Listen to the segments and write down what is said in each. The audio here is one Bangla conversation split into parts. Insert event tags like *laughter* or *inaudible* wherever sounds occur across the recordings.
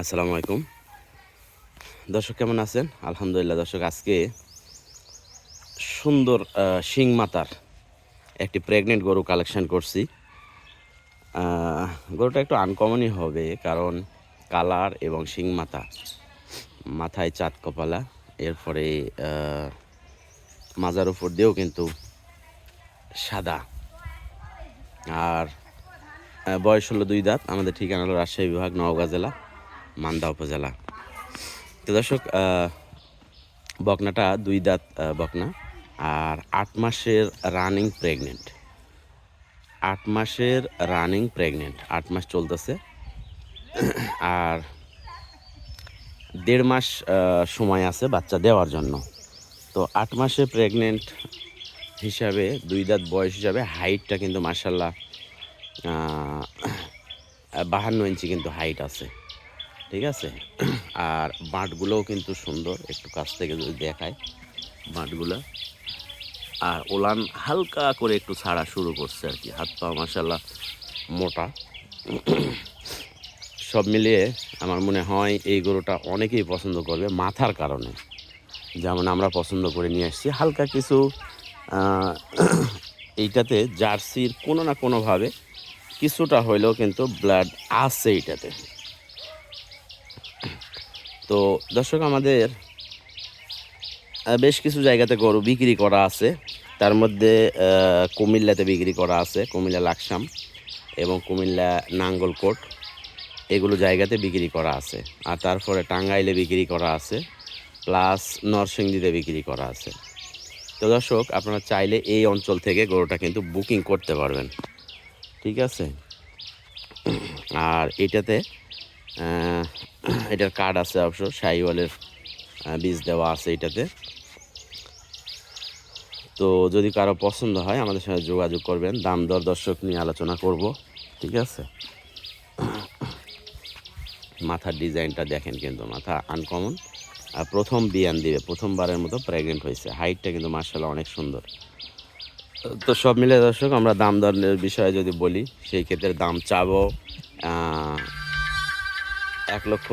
আসসালামু আলাইকুম। দর্শক কেমন আছেন? আলহামদুলিল্লাহ দর্শক, আজকে সুন্দর শিং মাতার একটি প্রেগনেন্ট গরু কালেকশন করছি। গরুটা একটু আনকমনই হবে কারণ কালার এবং শিং মাথা। মাথায় চাঁদ কপালা, এরপরে মাজার উপর দিয়েও কিন্তু সাদা। আর বয়স হলো দুই দাঁত, আমাদের ঠিকানা হলো রাজশাহী বিভাগ, নওগাঁ জেলা। মান্দা উপজেলা। তো দর্শক বকনাটা দুই দাঁত বকনা, আর আট মাসের রানিং প্রেগনেন্ট আট মাসের রানিং প্রেগনেন্ট আট মাস চলতেছে। আর দেড় মাস সময় আছে বাচ্চা দেওয়ার জন্য। তো আট মাসে প্রেগনেন্ট হিসাবে, দুই দাঁত বয়স হিসাবে হাইটটা কিন্তু মার্শাল্লাহ বাহান্ন ইঞ্চি কিন্তু হাইট আছে। ঠিক আছে? আর বাঁটগুলোও কিন্তু সুন্দর, একটু কাছ থেকে যদি দেখায় বাঁটগুলো। আর ওলান হালকা করে একটু ছাড়া শুরু করছে আর কি, হাত পা মাসাল্লাহ মোটা। সব মিলিয়ে আমার মনে হয় এই গরুটা অনেকেই পছন্দ করবে মাথার কারণে। যেমন আমরা পছন্দ করে নিয়ে আসছি, হালকা কিছু এইটাতে জার্সির কোনো না কোনোভাবে কিছুটা হইলেও কিন্তু ব্লাড আছে এইটাতে। তো দর্শক আমাদের বেশ কিছু জায়গাতে গরু বিক্রি করা আছে। তার মধ্যে কুমিল্লাতে বিক্রি করা আছে, কুমিল্লা লাকসাম এবং কুমিল্লা নাঙ্গলকোট। এগুলো জায়গাতে বিক্রি করা আছে। আর তারপরে টাঙ্গাইলে বিক্রি করা আছে, প্লাস নরসিংদীতে বিক্রি করা আছে। তো দর্শক, আপনারা চাইলে এই অঞ্চল থেকে গরুটা কিন্তু বুকিং করতে পারবেন। ঠিক আছে? আর এটাতে এটার কার্ড আছে অবশ্য, শাহিওয়ালের বীজ দেওয়া আছে এটাতে। তো যদি কারও পছন্দ হয়, আমাদের সঙ্গে যোগাযোগ করবেন। দাম দর দর্শক নিয়ে আলোচনা করব, ঠিক আছে? মাথার ডিজাইনটা দেখেন কিন্তু, মাথা আনকমন আর প্রথম বিয়ান দিবে, প্রথমবারের মতো প্রেগনেন্ট হয়েছে। হাইটটা কিন্তু মার্শাল্লাহ অনেক সুন্দর। তো সব মিলে দর্শক, আমরা দাম দরের বিষয়ে যদি বলি, সেই ক্ষেত্রে দাম চাবো লক্ষ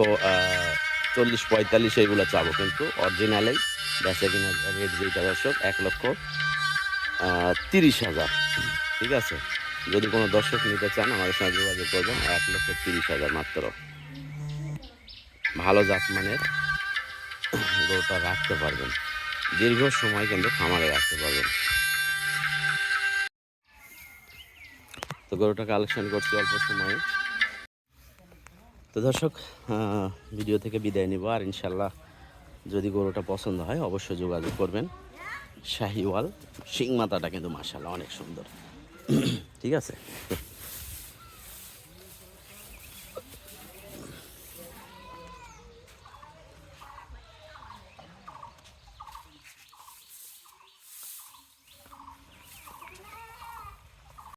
চল্লিশ পঁয়তাল্লিশ এইগুলো চাবো কিন্তু অরিজিনালেই বেচা কিনা রেট যেটা দর্শক, এক লক্ষ তিরিশ হাজার। ঠিক আছে? যদি কোনো দর্শক নিতে চান, আমাদের সঙ্গে যোগাযোগ করবেন, এক লক্ষ তিরিশ হাজার মাত্র। ভালো জাত মানের গরুটা রাখতে পারবেন। দীর্ঘ সময় কিন্তু খামারে রাখতে পারবেন। তো গরুটা কালেকশন করছি অল্প সময়ে। তো দর্শক ভিডিও থেকে বিদায় নিব। আর ইনশাল্লাহ যদি গরুটা পছন্দ হয়, অবশ্যই যোগাযোগ করবেন। শাহিওয়াল শিং মাথাটা কিন্তু মাসাল্লাহ অনেক সুন্দর। *clears throat* ঠিক আছে?